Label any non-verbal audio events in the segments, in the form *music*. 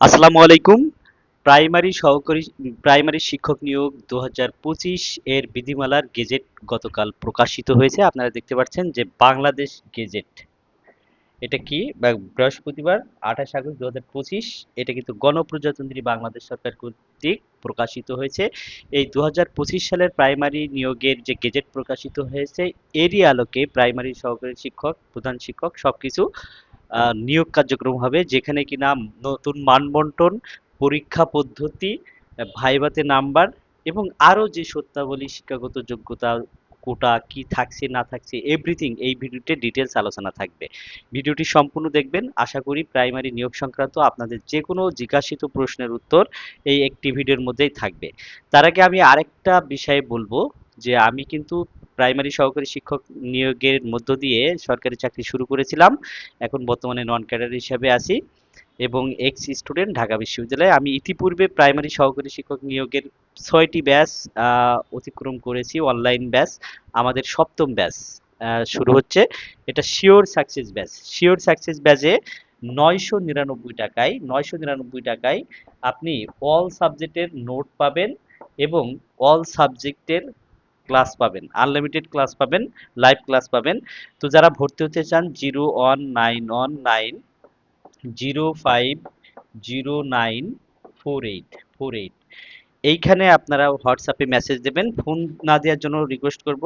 আসসালামু আলাইকুম। প্রাইমারি সহকারী প্রাইমারি শিক্ষক নিয়োগ দু হাজার পঁচিশ এর বিধিমালার গেজেট গতকাল প্রকাশিত হয়েছে। আপনারা দেখতে পাচ্ছেন যে বাংলাদেশ গেজেট। এটা কি? বৃহস্পতিবার আঠাশ আগস্ট দুহাজার পঁচিশ এটা কিন্তু গণপ্রজাতন্ত্রী বাংলাদেশ সরকার কর্তৃক প্রকাশিত হয়েছে। এই দু হাজার পঁচিশ সালের প্রাইমারি নিয়োগের যে গেজেট প্রকাশিত হয়েছে এরই আলোকে প্রাইমারি সহকারী শিক্ষক প্রধান শিক্ষক সবকিছু আহ, নিয়োগ কার্যক্রম হবে যেখানে কিনা নতুন মানবন্টন পরীক্ষা পদ্ধতি আহ, ভাইভাতে নাম্বার এবং আরও যে সত্যাবলী শিক্ষাগত যোগ্যতা কোটা কি থাকছে না থাকছে এভরিথিং এই ভিডিওতে ডিটেলস আলোচনা থাকবে। ভিডিওটি সম্পূর্ণ দেখবেন। আশা করি প্রাইমারি নিয়োগ সংক্রান্ত আপনাদের যে কোনো জিজ্ঞাসিত প্রশ্নের উত্তর এই একটি ভিডিওর মধ্যেই থাকবে। তার আগে আমি আরেকটা বিষয়ে বলব যে আমি কিন্তু প্রাইমারি সহকারী শিক্ষক নিয়োগের মধ্য দিয়ে সরকারি চাকরি শুরু করেছিলাম। এখন বর্তমানে নন ক্যাডার হিসাবে আছি এবং এক্স স্টুডেন্ট ঢাকা বিশ্ববিদ্যালয়ে। আমি ইতিপূর্বে প্রাইমারি সহকারী শিক্ষক নিয়োগের ছয়টি ব্যাচ অতিক্রম করেছি। অনলাইন ব্যাচ, আমাদের সপ্তম ব্যাচ শুরু হচ্ছে। এটা sure success batch. Sure success ব্যাচে নয়শো নিরানব্বই টাকায়, নয়শো নিরানব্বই টাকায় আপনি অল সাবজেক্টের নোট পাবেন এবং অল সাবজেক্টের ক্লাস পাবেন, আনলিমিটেড ক্লাস পাবেন, লাইভ ক্লাস পাবেন। তো যারা ভর্তি হতে চান, zero one nine one nine zero five zero nine four eight four eight. এইখানে আপনারা হোয়াটসঅ্যাপে মেসেজ দেবেন, ফোন না দেওয়ার জন্য রিকোয়েস্ট করব।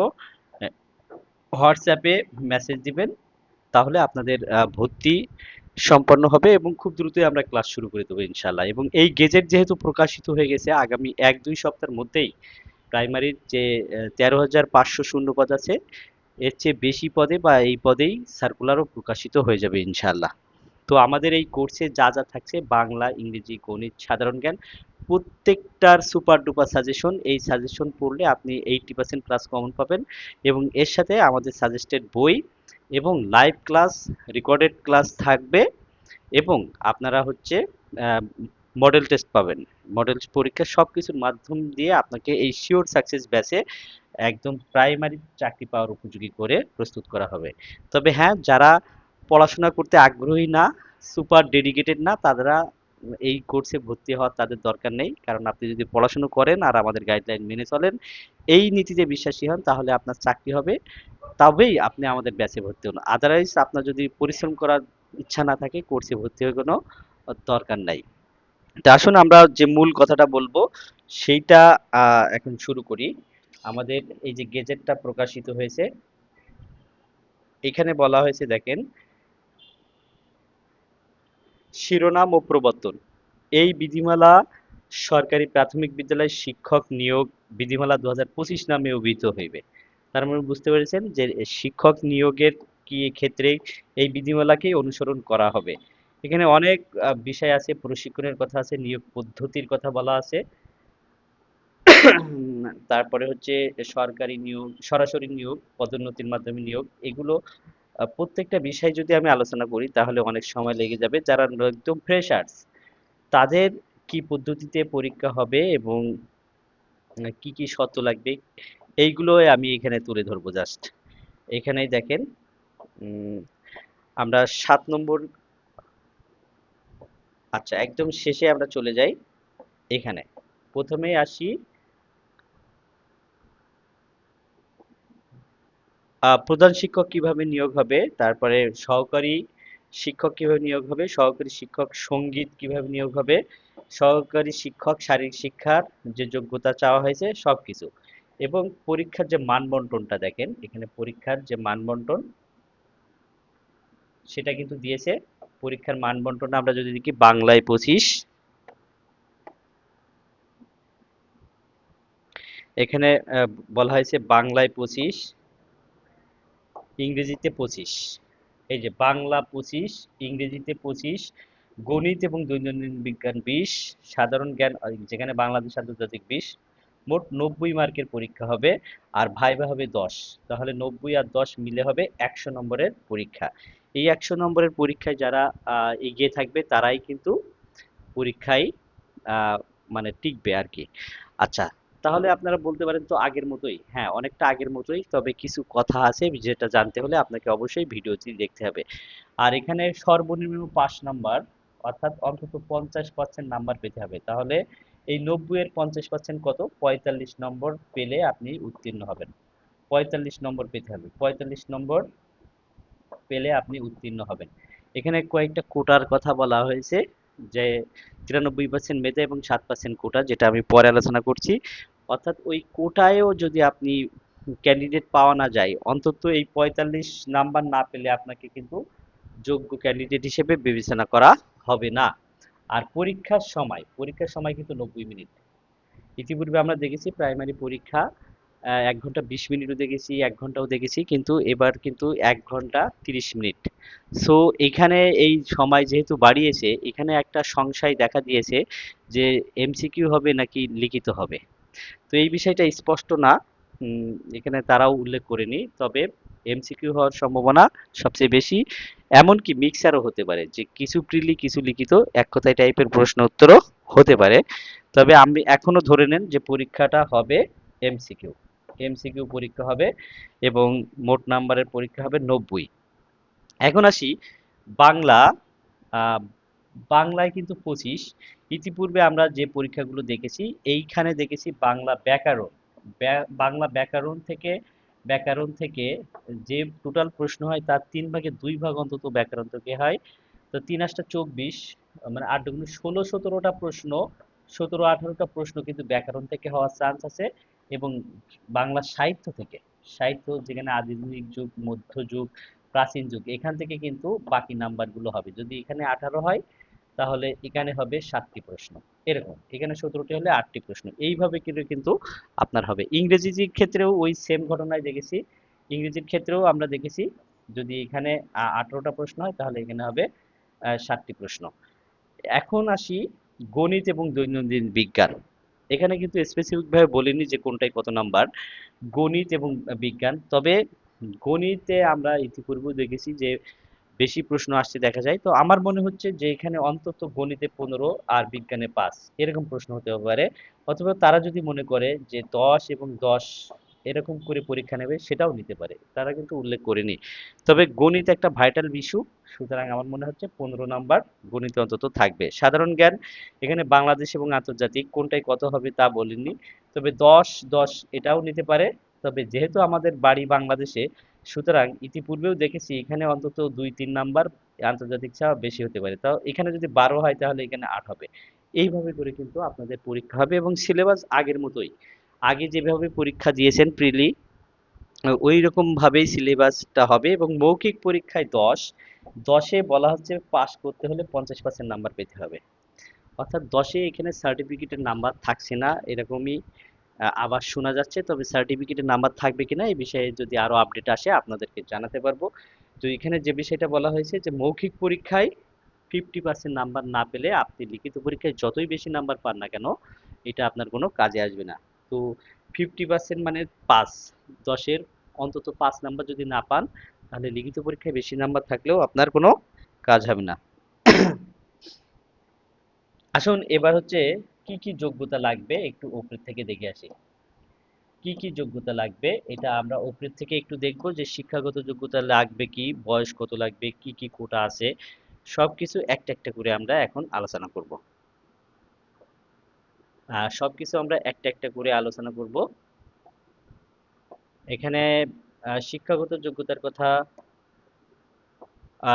হোয়াটসঅ্যাপে মেসেজ দিবেন, তাহলে আপনাদের ভর্তি সম্পন্ন হবে এবং খুব দ্রুতই আমরা ক্লাস শুরু করে দেবো ইনশাল্লাহ এবং এই গেজেট যেহেতু প্রকাশিত হয়ে গেছে, আগামী এক দুই সপ্তাহের মধ্যেই প্রাইমারির যে তেরো হাজার পাঁচশো শূন্য পদ আছে, এর চেয়ে বেশি পদে বা এই পদেই সার্কুলারও প্রকাশিত হয়ে যাবে ইনশাল্লাহ তো আমাদের এই কোর্সে যা যা থাকছে, বাংলা, ইংরেজি, গণিত, সাধারণ জ্ঞান, প্রত্যেকটার সুপার ডুপার সাজেশন এই সাজেশন পড়লে আপনি এইটটি পার্সেন্ট প্লাস কমন পাবেন এবং এর সাথে আমাদের সাজেস্টেড বই এবং লাইভ ক্লাস রেকর্ডেড ক্লাস থাকবে এবং আপনারা হচ্ছে মডেল টেস্ট পাবেন। মডেল পরীক্ষা সব কিছুর মাধ্যম দিয়ে আপনাকে এই শিওর সাকসেস ব্যাচে একদম প্রাইমারি চাকরি পাওয়ার উপযোগী করে প্রস্তুত করা হবে। তবে হ্যাঁ যারা পড়াশোনা করতে আগ্রহী না সুপার ডেডিকেটেড না, তারা এই কোর্সে ভর্তি হওয়ার তাদের দরকার নেই। কারণ আপনি যদি পড়াশোনা করেন আর আমাদের গাইডলাইন মেনে চলেন, এই নীতিতে বিশ্বাসী হন, তাহলে আপনার চাকরি হবে। তবেই আপনি আমাদের ব্যাচে ভর্তি হন। আদারওয়াইজ আপনার যদি পরিশ্রম করার ইচ্ছা না থাকে কোর্সে ভর্তি হয়ে কোনো দরকার নাই। তা আসুন আমরা যে মূল কথাটা বলব, সেইটা এখন শুরু করি। আমাদের এই যে গেজেটটা প্রকাশিত হয়েছে, এখানে বলা হয়েছে, দেখেন, শিরোনাম ও প্রবর্তন। এই বিধিমালা সরকারি প্রাথমিক বিদ্যালয় শিক্ষক নিয়োগ বিধিমালা দু হাজার পঁচিশ নামে অভিহিত হইবে। তার মানে বুঝতে পেরেছেন যে শিক্ষক নিয়োগের কি ক্ষেত্রে এই বিধিমালাকেই অনুসরণ করা হবে। এখানে অনেক বিষয় আছে, প্রশিক্ষণের কথা আছে, নিয়োগ পদ্ধতির কথা বলা আছে। তারপরে হচ্ছে সরকারি নিয়োগ, সরাসরি নিয়োগ, পদোন্নতির মাধ্যমে নিয়োগ, এগুলো প্রত্যেকটা বিষয় যদি আমি আলোচনা করি, তাহলে অনেক সময় লেগে যাবে। যারা একদম ফ্রেশার্স তাদের কি পদ্ধতিতে পরীক্ষা হবে এবং কি কি শর্ত লাগবে, এইগুলো আমি এখানে তুলে ধরবো জাস্ট এখানেই দেখেন আমরা সাত নম্বর আচ্ছা একদম শেষে আমরা চলে যাই এখানে। প্রথমেই আসি প্রধান শিক্ষক কীভাবে নিয়োগ হবে, তারপরে সহকারী শিক্ষক কীভাবে নিয়োগ হবে, সহকারী শিক্ষক সংগীত কীভাবে নিয়োগ হবে, সহকারী শিক্ষক শারীরিক শিক্ষার যে যোগ্যতা চাওয়া হয়েছে, সবকিছু। এবং পরীক্ষার যে মানবন্টনটা দেখেন, এখানে পরীক্ষার যে মানবন্টন, সেটা কিন্তু দিয়েছে। পরীক্ষার মানবন্টন আমরা যদি দেখি, বাংলায় পঁচিশ। এখানে বলা হয়েছে বাংলায় পঁচিশ, ইংরেজিতে পঁচিশ। এই যে বাংলা পঁচিশ, ইংরেজিতে পঁচিশ, গণিত এবং দৈনন্দিন বিজ্ঞান বিশ, সাধারণ জ্ঞান যেখানে বাংলাদেশ আন্তর্জাতিক বিশ, মোট নব্বই মার্কের পরীক্ষা হবে, আর ভাইভা হবে দশ। তাহলে নব্বই আর দশ মিলে হবে একশো নম্বরের পরীক্ষা। এই একশো নম্বরের পরীক্ষায় যারা এগিয়ে থাকবে, তারাই কিন্তু পরীক্ষায় মানে টিকবে আর কি। আচ্ছা তাহলে আপনারা বলতে পারেন তো আগের মতোই হ্যাঁ অনেকটা আগের মতোই, তবে কিছু কথা আছে যেটা জানতে হলে আপনাকে অবশ্যই ভিডিওটি দেখতে হবে। আর এখানে সর্বনিম্ন পাঁচ নাম্বার, অর্থাৎ অন্তত পঞ্চাশ পার্সেন্ট নাম্বার পেতে হবে। তাহলে এই নব্বই এর পঞ্চাশ পার্সেন্ট কত? পঁয়তাল্লিশ নম্বর পেলে আপনি উত্তীর্ণ হবেন। পঁয়তাল্লিশ নম্বর পেতে হবে। পঁয়তাল্লিশ নম্বর পেলে আপনি উত্তীর্ণ হবেন। এখানে কয়েকটা কোটার কথা বলা হয়েছে যে তিরানব্বই পার্সেন্ট মেধা এবং সাত পার্সেন্ট কোটা, যেটা আমি পরে আলোচনা করছি। অর্থাৎ ওই কোটায়ও যদি আপনি ক্যান্ডিডেট পাওয়া না যায়, অন্তত এই পঁয়তাল্লিশ নাম্বার না পেলে আপনাকে কিন্তু যোগ্য ক্যান্ডিডেট হিসেবে বিবেচনা করা হবে না। আর পরীক্ষার সময় পরীক্ষার সময় কিন্তু নব্বই মিনিট। ইতিপূর্বে আমরা দেখেছি প্রাইমারি পরীক্ষা এক ঘণ্টা বিশ মিনিটও দেখেছি, এক ঘন্টাও দেখেছি, কিন্তু এবার কিন্তু এক ঘণ্টা তিরিশ মিনিট। সো এখানে এই সময় যেহেতু বাড়িয়েছে, এখানে একটা সংশয় দেখা দিয়েছে যে এমসিকিউ হবে নাকি লিখিত হবে। তো এই বিষয়টা স্পষ্ট না এখানে তারাও উল্লেখ করেনি, তবে এমসিকিউ হওয়ার সম্ভাবনা সবচেয়ে বেশি, এমনকি মিক্সারও হতে পারে, যে কিছু প্রিলি কিছু লিখিত, এক কথায় টাইপের প্রশ্ন উত্তরও হতে পারে। তবে আমি এখনও ধরে নেন যে পরীক্ষাটা হবে এমসিকিউ এমসিকিউ পরীক্ষা হবে এবং মোট নাম্বারের পরীক্ষা হবে নব্বই। এখন আসি বাংলা বাংলায় কিন্তু পঁচিশ। ইতিপূর্বে আমরা যে পরীক্ষাগুলো দেখেছি, এইখানে দেখেছি বাংলা ব্যাকরণ। ব্যা- বাংলা ব্যাকরণ থেকে ব্যাকরণ থেকে যে টোটাল প্রশ্ন হয় তার তিন ভাগে দুই ভাগ অন্তত ব্যাকরণ থেকে হয়। তো তিন আটটা চব্বিশ মানে আট ষোলো সতেরোটা প্রশ্ন সতেরো, আঠারোটা প্রশ্ন কিন্তু ব্যাকরণ থেকে হওয়ার চান্স আছে এবং বাংলা সাহিত্য থেকে। সাহিত্য যেখানে আধুনিক যুগ মধ্যযুগ প্রাচীন যুগ, এখান থেকে কিন্তু বাকি নাম্বারগুলো হবে। যদি এখানে আঠারো হয়, তাহলে এখানে হবে সাতটি প্রশ্ন। এরকম। এখানে সতেরোটি হলে আটটি প্রশ্ন। এইভাবে কিন্তু কিন্তু আপনার হবে। ইংরেজির ক্ষেত্রেও ওই সেম ঘটনায় দেখেছি। ইংরেজির ক্ষেত্রেও আমরা দেখেছি, যদি এখানে আঠারোটা প্রশ্ন হয়, তাহলে এখানে হবে ষাটটি প্রশ্ন। এখন আসি গণিত এবং দৈনন্দিন বিজ্ঞান। এখানে কিন্তু স্পেসিফিক ভাবে বলিনি যে কোনটাই কত নাম্বার। গণিত এবং বিজ্ঞান। তবে গণিতে আমরা ইতিপূর্বেও দেখেছি যে বেশি প্রশ্ন আসতে দেখা যায়। তো আমার মনে হচ্ছে যে এখানে অন্তত গণিতে পনেরো আর বিজ্ঞানে পাঁচ এরকম প্রশ্ন হতে পারে। অথবা তারা যদি মনে করে যে দশ এবং দশ এরকম করে পরীক্ষা নেবে সেটাও নিতে পারে। তারা কিন্তু উল্লেখ করেনি। তবে গণিত একটা ভাইটাল ইস্যু সুতরাং আমার মনে হচ্ছে পনেরো নাম্বার গণিত অন্তত থাকবে। সাধারণ জ্ঞান, এখানে বাংলাদেশ এবং আন্তর্জাতিক কোনটাই কত হবে তা বলিনি তবে দশ দশ এটাও নিতে পারে। তবে যেহেতু আমাদের বাড়ি বাংলাদেশে, সুতরাং ইতিপূর্বেও দেখেছি এখানে অন্তত দুই, তিন নাম্বার আন্তর্জাতিক ছাড়া বেশি হতে পারে। তাও এখানে যদি বারো হয় তাহলে এখানে আট হবে। এইভাবে করে কিন্তু আপনাদের পরীক্ষা হবে এবং সিলেবাস আগের মতোই। আগে যেভাবে পরীক্ষা দিয়েছেন প্রিলি ওই রকম ভাবেই সিলেবাসটা হবে এবং মৌখিক পরীক্ষায় দশ। দশে বলা হচ্ছে পাস করতে হলে পঞ্চাশ পার্সেন্ট নাম্বার পেতে হবে। অর্থাৎ দশে এখানে সার্টিফিকেটের নাম্বার থাকছে না, এরকমই আবার শোনা যাচ্ছে। তবে সার্টিফিকেটের নাম্বার থাকবে কিনা এই বিষয়ে যদি আরও আপডেট আসে, আপনাদেরকে জানাতে পারব। তো এখানে যে বিষয়টা বলা হয়েছে যে মৌখিক পরীক্ষায় ফিফটি পার্সেন্ট নাম্বার না পেলে আপনি লিখিত পরীক্ষায় যতই বেশি নাম্বার পান না কেন, এটা আপনার কোনো কাজে আসবে না। তো ফিফটি পার্সেন্ট মানে পাস দশের অন্তত পাঁচ নাম্বার যদি না পান, তাহলে লিখিত পরীক্ষায় বেশি নাম্বার থাকলেও আপনার কোনো কাজ হবে না। আসুন এবার হচ্ছে কি কি যোগ্যতা লাগবে একটু উপরের থেকে দেখে আসি। কি কি যোগ্যতা লাগবে এটা আমরা উপরের থেকে একটু দেখব যে শিক্ষাগত যোগ্যতা লাগবে কি, বয়স কত লাগবে, কি কি কোটা আছে, সবকিছু একটা একটা করে আমরা এখন আলোচনা করব। সবকিছু আমরা একটা একটা করে আলোচনা করব। এখানে শিক্ষাগত যোগ্যতার কথা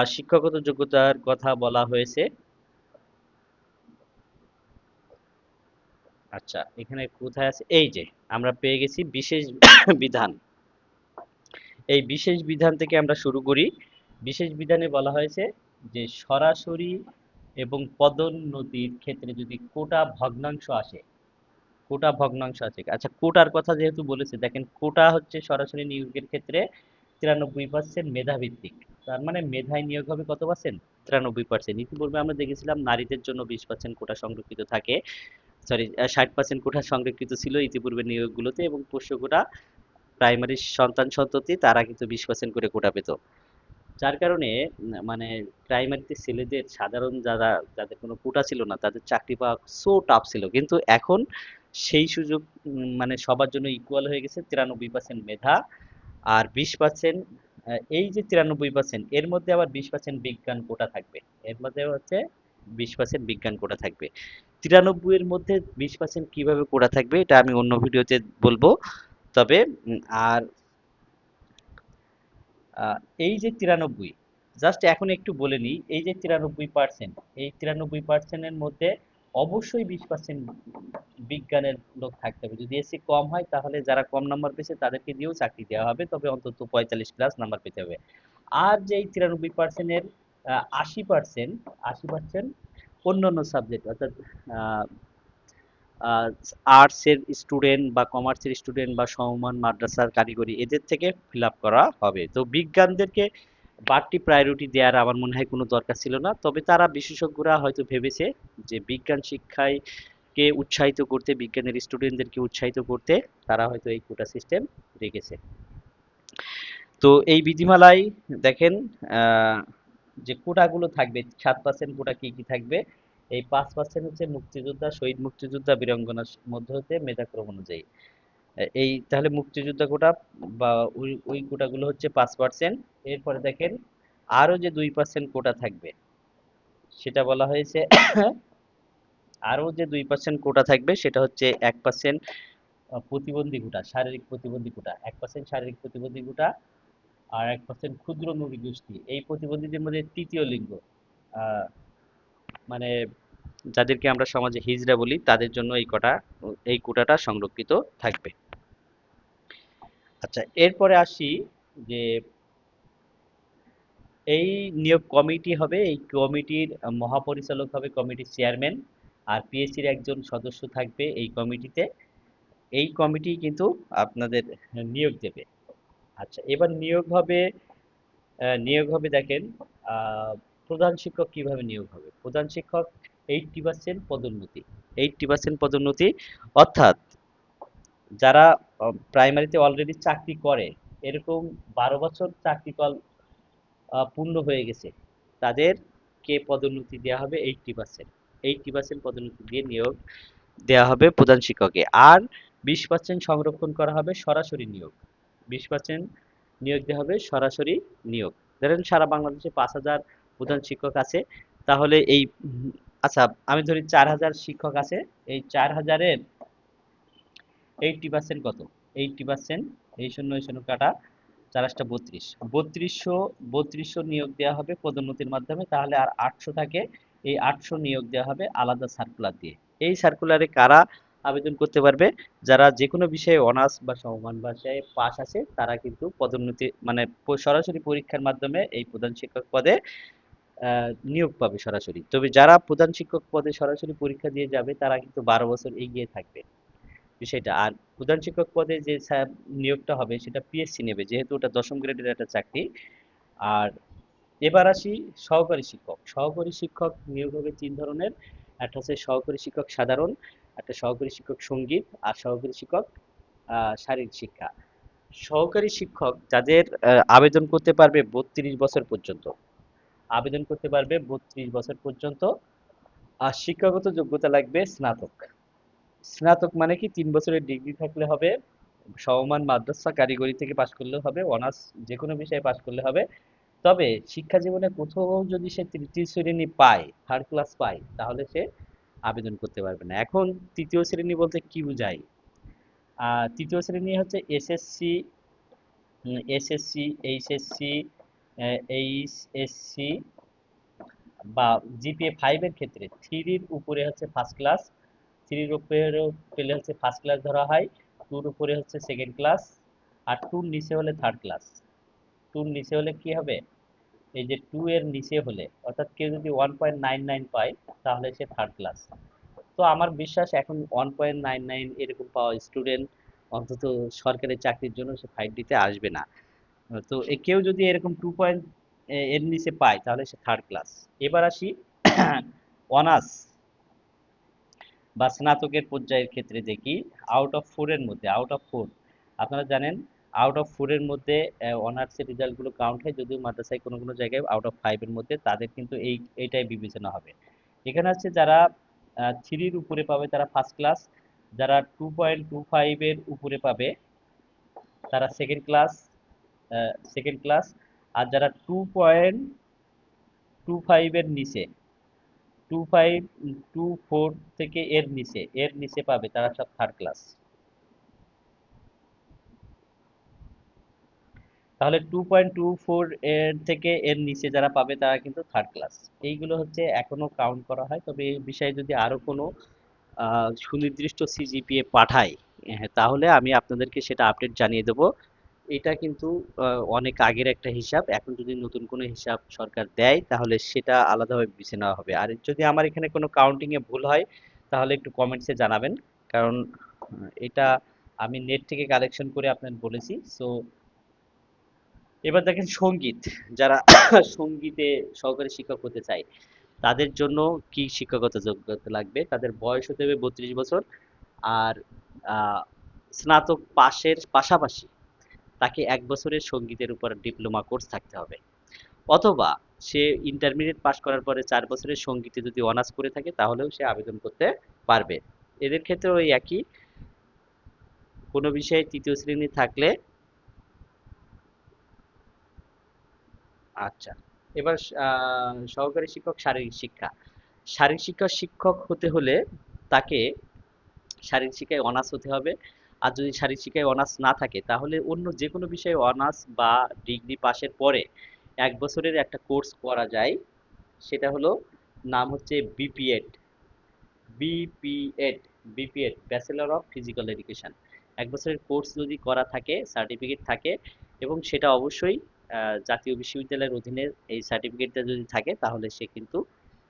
শিক্ষাগত যোগ্যতার কথা বলা হয়েছে। আচ্ছা এখানে কোথায় আছে? এই যে, আমরা পেয়ে গেছি বিশেষ *coughs* বিধান। এই বিশেষ বিধান থেকে আমরা শুরু করি। বিশেষ বিধানে বলা হয়েছে যে, সরাসরি এবং পদোন্নতির ক্ষেত্রে যদি কোটা ভগ্নাংশ আসে, কোটা ভগ্নাংশ আছে। আচ্ছা কোটার কথা যেহেতু বলেছে, দেখেন কোটা হচ্ছে সরাসরি নিয়োগের ক্ষেত্রে তিরানব্বই পার্সেন্ট মেধাভিত্তিক। তার মানে মেধায় নিয়োগ হবে কত পার্সেন্ট তিরানব্বই পার্সেন্ট ইতিপূর্বে আমরা দেখেছিলাম নারীদের জন্য বিশ পার্সেন্ট কোটা সংরক্ষিত থাকে। সরি ষাট পার্সেন্ট কোটা সংরক্ষিত ছিল ইতিপূর্বে নিয়োগগুলোতে এবং পোষ্য কোটা প্রাইমারি সন্তান সন্ততি তারা কিন্তু বিশ পার্সেন্ট করে কোটা পেত। যার কারণে মানে প্রাইমারিতে ছেলেদের সাধারণ যারা, যাদের কোনো কোটা ছিল না, তাদের চাকরি পাওয়া সো টাফ ছিল। কিন্তু এখন সেই সুযোগ মানে সবার জন্য ইকুয়াল হয়ে গেছে তিরানব্বই পার্সেন্ট মেধা আর বিশ পার্সেন্ট এই যে তিরানব্বই পার্সেন্ট এর মধ্যে আবার বিশ পার্সেন্ট বিজ্ঞান কোটা থাকবে। এর মধ্যে হচ্ছে বিশ পার্সেন্ট বিজ্ঞান কোটা থাকবে। তিরানব্বই এর মধ্যে বিশ পার্সেন্ট কীভাবে কোটা থাকবে, এটা আমি অন্য ভিডিওতে বলব। তবে আর এই যে তিরানব্বই জাস্ট এখন একটু বলে নিই, এই যে তিরানব্বই পার্সেন্ট এই তিরানব্বই পার্সেন্টের মধ্যে অবশ্যই বিশ পার্সেন্ট বিজ্ঞানের লোক থাকতে হবে। যদি এসসি কম হয়, তাহলে যারা কম নাম্বার পেয়েছে, তাদেরকে দিয়েও চাকরি দেওয়া হবে, তবে অন্তত পঁয়তাল্লিশ প্লাস নাম্বার পেতে হবে। আর যে এই তিরানব্বই পার্সেন্টের আশি পার্সেন্ট আশি পার্সেন্ট অন্য অন্য সাবজেক্ট অর্থাৎ আর্টসের স্টুডেন্ট বা কমার্সের স্টুডেন্ট বা সমমান মাদ্রাসার কারিগরি এদের থেকে ফিল করা হবে। তো বিজ্ঞানদেরকে বাড়তি প্রায়োরিটি দেওয়ার আমার মনে হয় কোনো দরকার ছিল না। তবে তারা বিশেষজ্ঞরা হয়তো ভেবেছে যে বিজ্ঞান শিক্ষায় কে উৎসাহিত করতে, বিজ্ঞানের স্টুডেন্টদেরকে উৎসাহিত করতে তারা হয়তো এই কোটা সিস্টেম রেখেছে। তো এই বিধিমালায় দেখেন যে কোটাগুলো থাকবে, সাত পার্সেন্ট কোটা কি কি থাকবে এই পাঁচ পার্সেন্ট হচ্ছে মুক্তিযোদ্ধা, শহীদ মুক্তিযোদ্ধা, বীরাঙ্গনার মধ্যে হতে মেধাক্রম অনুযায়ী। এই তাহলে মুক্তিযোদ্ধা কোটা বা ওই ওই কোটাগুলো হচ্ছে পাঁচ পার্সেন্ট এরপরে দেখেন আরও যে দুই পার্সেন্ট কোটা থাকবে, সেটা বলা হয়েছে আরও যে দুই পার্সেন্ট কোটা থাকবে, সেটা হচ্ছে এক পার্সেন্ট প্রতিবন্ধী কোটা, শারীরিক প্রতিবন্ধী কোটা। এক পার্সেন্ট শারীরিক প্রতিবন্ধী কোটা আর এক পার্সেন্ট ক্ষুদ্র নৃগোষ্ঠী এই প্রতিবন্ধীদের মধ্যে তৃতীয় লিঙ্গ মানে যাদেরকে আমরা সমাজে হিজড়া বলি, তাদের জন্য এই কোটা, এই কোটাটা সংরক্ষিত থাকবে। আচ্ছা এরপরে আসি যে এই নিয়োগ কমিটি হবে, এই কমিটির মহাপরিচালক হবে কমিটির চেয়ারম্যান আর পিএসসির একজন সদস্য থাকবে এই কমিটিতে। এই কমিটি কিন্তু আপনাদের নিয়োগ দেবে। আচ্ছা এবার নিয়োগ হবে নিয়োগ হবে দেখেন প্রধান শিক্ষক কীভাবে নিয়োগ হবে? প্রধান শিক্ষক এইটটি পার্সেন্ট পদোন্নতি। এইটটি পার্সেন্ট পদোন্নতি, অর্থাৎ যারা প্রাইমারিতে অলরেডি চাকরি করে, এরকম বারো বছর চাকরিকাল পূর্ণ হয়ে গেছে তাদেরকে পদোন্নতি দেওয়া হবে? এইটটি পার্সেন্ট এইটটি পার্সেন্ট পদোন্নতি দিয়ে নিয়োগ দেওয়া হবে প্রধান শিক্ষকে। আর বিশ পার্সেন্ট সংরক্ষণ করা হবে সরাসরি নিয়োগ। বিশ পার্সেন্ট নিয়োগ দেওয়া হবে সরাসরি নিয়োগ। ধরেন সারা বাংলাদেশে পাঁচ হাজার প্রধান শিক্ষক আছে, তাহলে এই আচ্ছা আমি ধরি চার হাজার শিক্ষক আছে, এই চার হাজারের এইটটি পার্সেন্ট কত? এইটটি পার্সেন্ট এই শূন্য এই শূন্য কাটা চার আটটা বত্রিশ। বত্রিশশো বত্রিশশো নিয়োগ দেওয়া হবে পদোন্নতির মাধ্যমে, তাহলে আর আটশো থাকে, এই আটশো নিয়োগ দেওয়া হবে আলাদা সার্কুলার দিয়ে। এই সার্কুলারে কারা আবেদন করতে পারবে? যারা যে কোনো বিষয়ে অনার্স বা সমমান ভাষায় পাস আছে, তারা কিন্তু পদোন্নতি মানে সরাসরি পরীক্ষার মাধ্যমে এই প্রধান শিক্ষক পদে নিয়োগ পাবে সরাসরি। তবে যারা প্রধান শিক্ষক পদে সরাসরি পরীক্ষা দিয়ে যাবে, তারা কিন্তু বারো বছর এগিয়ে থাকবে। বিষয়টা আর প্রধান শিক্ষক পদে যে নিয়োগটা হবে, সেটা পিএসসি নেবে, যেহেতু ওটা দশম গ্রেডের একটা চাকরি। আর এবার আসি সহকারী শিক্ষক। সহকারী শিক্ষক নিয়োগ হবে তিন ধরনের। একটা হচ্ছে সহকারী শিক্ষক সাধারণ, একটা সহকারী শিক্ষক সংগীত, আর সহকারী শিক্ষক শারীরিক শিক্ষা। সহকারী শিক্ষক যাদের আবেদন করতে পারবে বত্রিশ বছর পর্যন্ত। আবেদন করতে পারবে বত্রিশ বছর পর্যন্ত। আর শিক্ষাগত যোগ্যতা লাগবে স্নাতক। স্নাতক মানে কি? তিন বছরের ডিগ্রি থাকলে হবে, সমমান মাদ্রাসা কারিগরি থেকে পাশ করলে হবে, অনার্স যে কোনো বিষয়ে পাশ করলে হবে। তবে শিক্ষা জীবনে কোথাও যদি সে তৃতীয় শ্রেণি পায় থার্ড ক্লাস পায়, তাহলে সে আবেদন করতে পারবে না। এখন তৃতীয় শ্রেণি বলতে কি বোঝায়? তৃতীয় শ্রেণি হচ্ছে এসএসসি এসএসসি, এইচএসসি এইচএসসি বা জিপিএ ফাইভের ক্ষেত্রে থ্রির উপরে হচ্ছে ফার্স্ট ক্লাস থ্রির উপরেও পেলে হচ্ছে ফার্স্ট ক্লাস ধরা হয় টুর উপরে হচ্ছে সেকেন্ড ক্লাস আর টুর নিচে হলে থার্ড ক্লাস টুর নিচে হলে কি হবে? এই যে টু এর নিচে হলে, অর্থাৎ কেউ যদি ওয়ান পয়েন্ট নাইন নাইন পায়, তাহলে সে থার্ড ক্লাস তো আমার বিশ্বাস এখন ওয়ান পয়েন্ট নাইন নাইন এরকম পাওয়া স্টুডেন্ট অন্তত সরকারি চাকরির জন্য সে ফাইট দিতে আসবে না। তো কেউ যদি এরকম টু পয়েন্ট এর নিচে পায়, তাহলে সে থার্ড ক্লাস এবার আসি *clears throat* অনার্স বা স্নাতকের পর্যায়ের ক্ষেত্রে দেখি আউট অফ ফোরের মধ্যে আউট অফ ফোর আপনারা জানেন আউট অফ ফোরের মধ্যে অনার্সের রেজাল্টগুলো কাউন্ট হয়, যদিও মাদ্রাসায় কোনো কোনো জায়গায় আউট অফ ফাইভের মধ্যে, তাদের কিন্তু এই, এইটাই বিবেচনা হবে। এখানে হচ্ছে যারা থ্রির উপরে পাবে, তারা ফার্স্ট ক্লাস যারা টু পয়েন্ট টু ফাইভের উপরে পাবে, তারা সেকেন্ড ক্লাস সেকেন্ড ক্লাস আর যারা টু পয়েন্ট টু ফাইভের নিচে টু ফাইভ টু ফোর থেকে এর নিচে এর নিচে পাবে তারা সব থার্ড ক্লাস তাহলে টু পয়েন্ট টু ফোর এর থেকে এর নিচে যারা পাবে তারা কিন্তু থার্ড ক্লাস এইগুলো হচ্ছে এখনও কাউন্ট করা হয়। তবে এই বিষয়ে যদি আরও কোনো সুনির্দিষ্ট সিজিপিএ পাঠায় হ্যাঁ, তাহলে আমি আপনাদেরকে সেটা আপডেট জানিয়ে দেব। এটা কিন্তু অনেক আগের একটা হিসাব। এখন যদি নতুন কোনো হিসাব সরকার দেয়, তাহলে সেটা আলাদাভাবে বেছে নেওয়া হবে। আর যদি আমার এখানে কোনো কাউন্টিং এ ভুল হয়, তাহলে একটু কমেন্টসে জানাবেন। কারণ, এটা আমি নেট থেকে কালেকশন করে আপনাদের বলেছি। সো এবার দেখেন সংগীত। যারা *coughs* সঙ্গীতে সহকারী শিক্ষক হতে চায়, তাদের জন্য কি শিক্ষকতা যোগ্যতা লাগবে? তাদের বয়স হতে হবে বত্রিশ বছর। আর স্নাতক পাশের পাশাপাশি তাকে এক বছরের সঙ্গীতের উপর ডিপ্লোমা কোর্স থাকতে হবে। অথবা সে ইন্টারমিডিয়েট পাশ করার পরে চার বছরের সঙ্গীতে যদি অনার্স করে থাকে, তাহলেও সে আবেদন করতে পারবে। এদের ক্ষেত্রে ওই একই। কোনো বিষয়ে তৃতীয় শ্রেণি থাকলে আচ্ছা এবার সহকারী শিক্ষক শারীরিক শিক্ষা। শারীরিক শিক্ষা শিক্ষক হতে হলে তাকে শারীরিক শিক্ষায় অনার্স হতে হবে। আর যদি শারীরিক শিক্ষায় অনার্স না থাকে, তাহলে অন্য যে কোনো বিষয়ে অনার্স বা ডিগ্রি পাশের পরে এক বছরের একটা কোর্স করা যায়। সেটা হলো নাম হচ্ছে BPEd BPEd BPEd bachelor of physical education এক বছরের কোর্স যদি করা থাকে সার্টিফিকেট থাকে এবং সেটা অবশ্যই জাতীয় বিশ্ববিদ্যালয়ের অধীনে এই সার্টিফিকেটটা যদি থাকে, তাহলে সে কিন্তু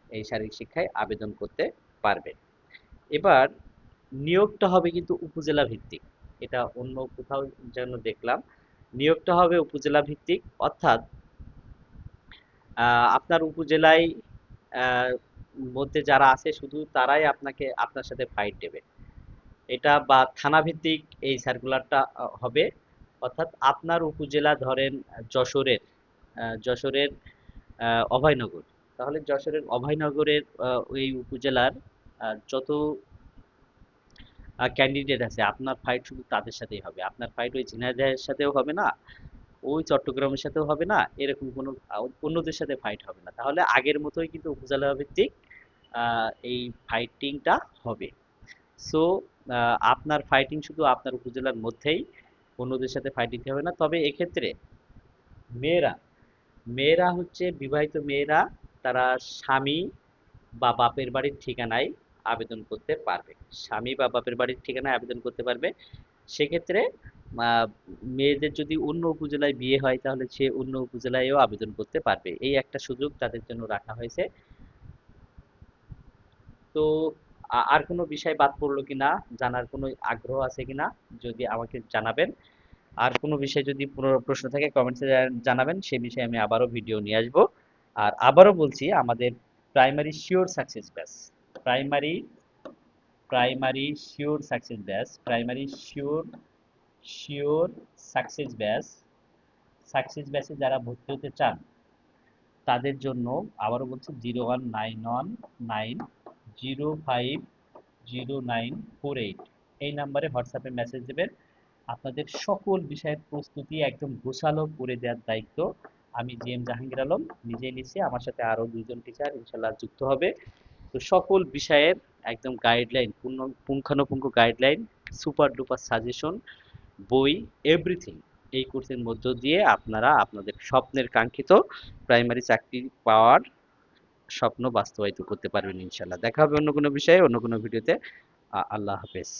এই শারীরিক শিক্ষায় আবেদন করতে পারবে। এবার নিয়োগটা হবে কিন্তু উপজেলা ভিত্তিক এটা অন্য কোথাও যেন দেখলাম। নিয়োগটা হবে উপজেলা ভিত্তিক অর্থাৎ আপনার উপজেলায় মধ্যে যারা আছে শুধু তারাই আপনাকে, আপনার সাথে ফাইট দেবে। এটা বা থানা ভিত্তিক এই সার্কুলারটা হবে। অর্থাৎ আপনার উপজেলা ধরেন যশোরের যশোরের অভয়নগর। তাহলে যশোরের, অভয়নগরের ওই উপজেলার যত ক্যান্ডিডেট আছে। আপনার ফাইট শুধু তাদের সাথেই হবে। আপনার ফাইট ওই ঝিনাইদহের সাথেও হবে না, ওই চট্টগ্রামের সাথেও হবে না, এরকম কোনো, অন্যদের সাথে ফাইট হবে না। তাহলে আগের মতোই কিন্তু উপজেলা ভিত্তিক এই ফাইটিংটা হবে। সো আপনার ফাইটিং শুধু আপনার উপজেলার মধ্যেই, অন্যদের সাথে ফাইট দিতে হবে না। তবে এক্ষেত্রে মেয়েরা মেয়েরা হচ্ছে বিবাহিত মেয়েরা, তারা স্বামী বা বাপের বাড়ির ঠিকানায় আবেদন করতে পারবে। স্বামী বা বাপের বাড়ির ঠিকানায় আবেদন করতে পারবে। সেক্ষেত্রে মেয়েদের যদি অন্য উপজেলায় বিয়ে হয়, তাহলে সে অন্য উপজেলায়ও আবেদন করতে পারবে। এই একটা সুযোগ তাদের জন্য রাখা হয়েছে। তো আর কোনো বিষয় বাদ পড়ল কিনা, জানার কোনো আগ্রহ আছে কিনা, যদি আমাকে জানাবেন। আর কোনো বিষয় যদি প্রশ্ন থাকে কমেন্টসে জানাবেন, সে বিষয়ে আমি আবারও ভিডিও নিয়ে আসব। আর আবারও বলছি, আমাদের primary sure success batch primary primary sure success batch primary sure sure success batch success ব্যাচে যারা ভর্তি হতে চান, তাদের জন্য আবারও বলছি zero one nine one nine zero five zero nine four eight এই নাম্বারে হোয়াটসঅ্যাপে মেসেজ দেবেন। আপনাদের সকল বিষয়ের প্রস্তুতি একদম গোছালো করে দেওয়ার দায়িত্ব আমি জি এম জাহাঙ্গীর আলম। নিজেই নিচ্ছি আমার সাথে আরও দুজন টিচার ইনশাল্লাহ যুক্ত হবে। তো সকল বিষয়ের একদম গাইডলাইন পুঙ্খানুপুঙ্খ গাইডলাইন সুপার ডুপার সাজেশন বই এভরিথিং এই কোর্সের মধ্য দিয়ে আপনারা আপনাদের স্বপ্নের কাঙ্ক্ষিত প্রাইমারি চাকরি পাওয়ার স্বপ্ন বাস্তবায়িত করতে পারবেন ইনশাল্লাহ দেখা হবে অন্য কোনো বিষয়ে, অন্য কোনো ভিডিওতে আল্লাহ হাফেজ।